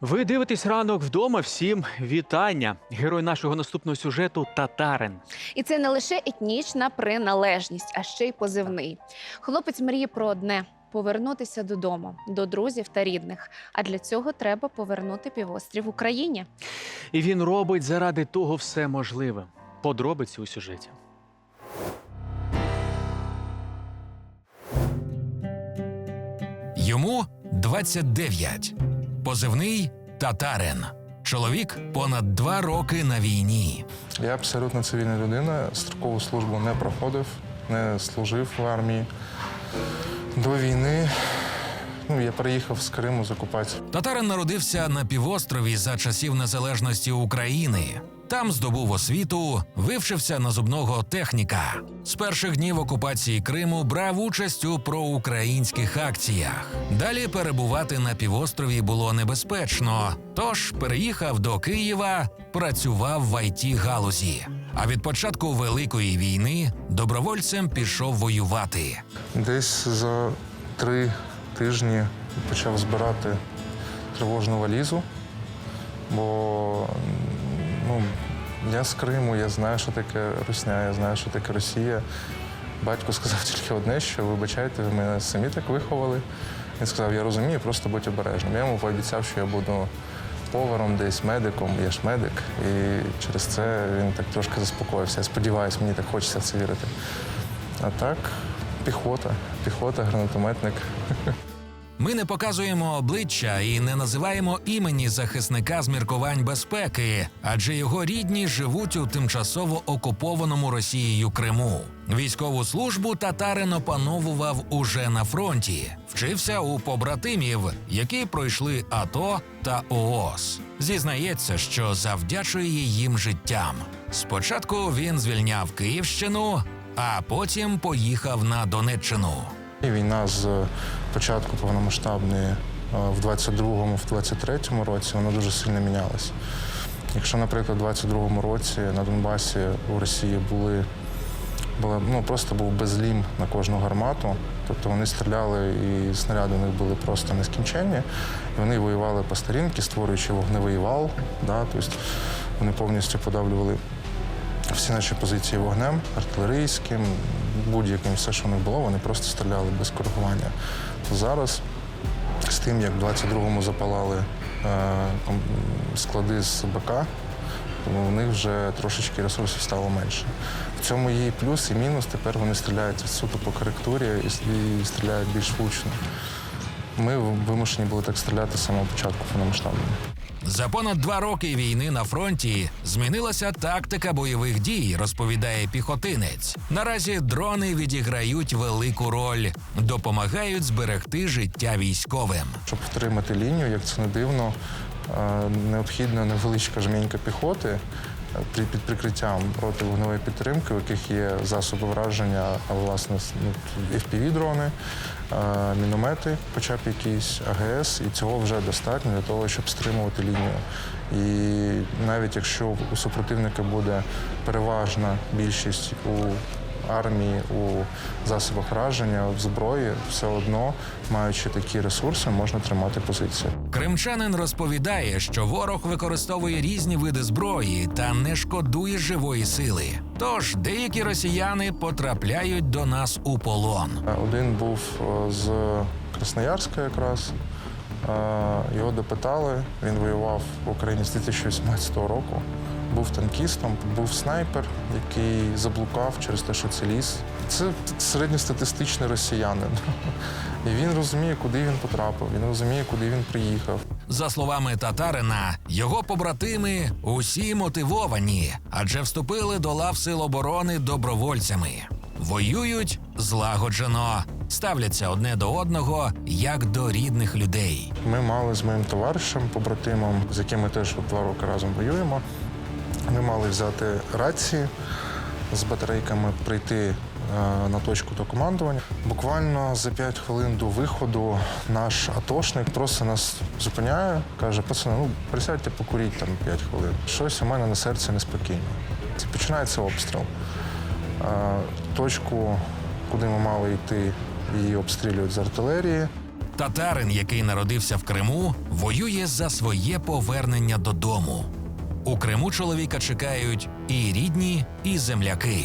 Ви дивитесь ранок вдома. Всім вітання. Герой нашого наступного сюжету татарин. І це не лише етнічна приналежність, а ще й позивний. Хлопець мріє про одне повернутися додому, до друзів та рідних. А для цього треба повернути півострів Україні. І він робить заради того все можливе. Подробиці у сюжеті. Йому 29. Позивний татарин. Чоловік понад два роки на війні. Я абсолютно цивільна людина, строкову службу не проходив, не служив в армії. До війни ну, я переїхав з Криму з окупації. Татарин народився на півострові за часів незалежності України. Там здобув освіту, вивчився на зубного техніка. З перших днів окупації Криму брав участь у проукраїнських акціях. Далі перебувати на півострові було небезпечно, тож переїхав до Києва, працював в it галузі. А від початку великої війни добровольцем пішов воювати. Десь за три тижні почав збирати тривожну валізу, бо я з Криму, я знаю, що таке Русня, я знаю, що таке Росія. Батько сказав тільки одне, що вибачайте, ви мене самі так виховали. Він сказав, я розумію, просто будь обережним. Я йому пообіцяв, що я буду поваром десь, медиком, я ж медик. І через це він так трошки заспокоївся. Я сподіваюся, мені так хочеться в це вірити. А так, піхота, піхота, гранатометник. Ми не показуємо обличчя і не називаємо імені захисника з міркувань безпеки, адже його рідні живуть у тимчасово окупованому Росією Криму. Військову службу татарин опановував уже на фронті, вчився у побратимів, які пройшли АТО та ООС. Зізнається, що завдячує їм життям. Спочатку він звільняв Київщину, а потім поїхав на Донеччину. Війна з початку повномасштабної е, в 22-му, в 23-му році вона дуже сильно мінялась. Якщо, наприклад, у 22-му році на Донбасі у Росії були була, ну, просто був безлім на кожну гармату, тобто вони стріляли і снаряди у них були просто нескінченні. І вони воювали по старінки, створюючи вогневий вал. Да, тобто вони повністю подавлювали всі наші позиції вогнем, артилерійським, будь-яким все, що них було, вони просто стріляли без коригування. Зараз, з тим, як в 22-му запалали е, склади з БК, в них вже трошечки ресурсів стало менше. В цьому є і плюс, і мінус. Тепер вони стріляють суто по коректурі і стріляють більш влучно. Ми вимушені були так стріляти з самого початку повномасштабного. За понад два роки війни на фронті змінилася тактика бойових дій, розповідає піхотинець. Наразі дрони відіграють велику роль, допомагають зберегти життя військовим. Щоб втримати лінію, як це не дивно, е, необхідна невеличка жмінька піхоти під прикриттям проти вогневої підтримки, у яких є засоби враження, а власне ну, FPV-дрони, міномети, хоча б якісь АГС, і цього вже достатньо для того, щоб стримувати лінію. І навіть якщо у супротивника буде переважна більшість у армії у засобах враження, в зброї, все одно, маючи такі ресурси, можна тримати позицію. Кримчанин розповідає, що ворог використовує різні види зброї та не шкодує живої сили. Тож деякі росіяни потрапляють до нас у полон. Один був е, з Красноярська якраз. Е, Його допитали. Він воював в Україні з 2018 року. Був танкістом, був снайпер, який заблукав через те, що це ліс. Це середньостатистичний росіянин. І він розуміє, куди він потрапив, він розуміє, куди він приїхав. За словами татарина, його побратими усі мотивовані, адже вступили до лав сил оборони добровольцями. Воюють злагоджено, ставляться одне до одного як до рідних людей. Ми мали з моїм товаришем, побратимом, з яким ми теж два роки разом воюємо. Ми мали взяти рації з батарейками, прийти е, на точку до командування. Буквально за 5 хвилин до виходу наш атошник просто нас зупиняє, каже: пацани, ну присядьте, покуріть там 5 хвилин. Щось у мене на серці неспокійно. Це починається обстріл. Е, Точку, куди ми мали йти, її обстрілюють з артилерії. Татарин, який народився в Криму, воює за своє повернення додому. У Криму чоловіка чекають і рідні, і земляки.